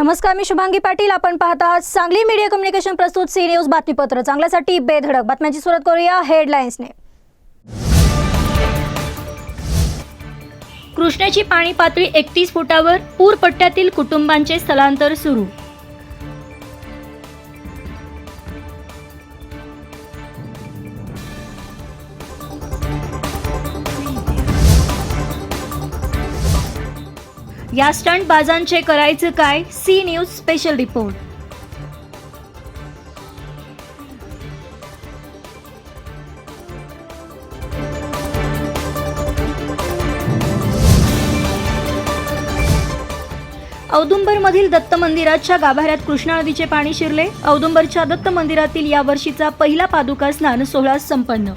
नमस्कार मी शुभांगी पाटील. आपण पाहत आहात सांगली मीडिया कम्युनिकेशन प्रस्तुत सी न्यूज बातमीपत्र. चांगल्यासाठी बेधडक बातम्यांची सुरुवात करूया हेडलाईन्सने. कृष्णाची पाणी पातळी एकतीस फुटावर पूर पट्ट्यातील कुटुंबांचे स्थलांतर सुरू. या स्टंट बाजांचे करायचं काय? सी न्यूज स्पेशल रिपोर्ट औदुंबरमधील दत्त मंदिराच्या गाभाऱ्यात कृष्णा नदीचे पाणी शिरले. औदुंबरच्या दत्त मंदिरातील या वर्षीचा पहिला पादुका स्नान सोहळा संपन्न.